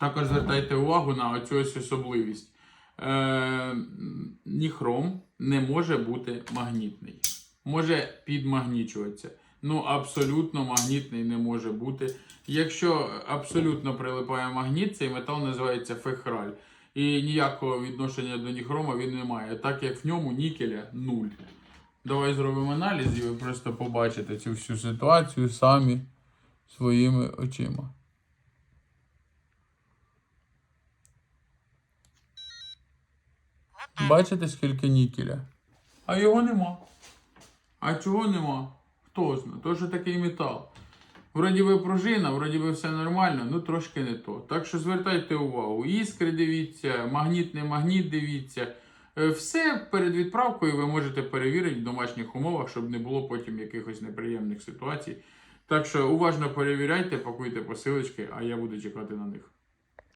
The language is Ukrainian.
Також звертайте увагу на цю ось особливість. Е, ніхром не може бути магнітний. Може підмагнічуватися. Ну, абсолютно магнітний не може бути. Якщо абсолютно прилипає магніт, цей метал називається фехраль. І ніякого відношення до ніхрома він не має, так як в ньому нікеля нуль. Давай зробимо аналіз і ви просто побачите цю всю ситуацію самі своїми очима. Бачите, скільки нікеля? А його нема. А чого нема? Хто знає? То що такий метал. Вроді би пружина, вроді би все нормально, ну трошки не то. Так що звертайте увагу. Іскри дивіться, магніт, не магніт дивіться. Е, Все перед відправкою ви можете перевірити в домашніх умовах, щоб не було потім якихось неприємних ситуацій. Так що уважно перевіряйте, пакуйте посилочки, а я буду чекати на них.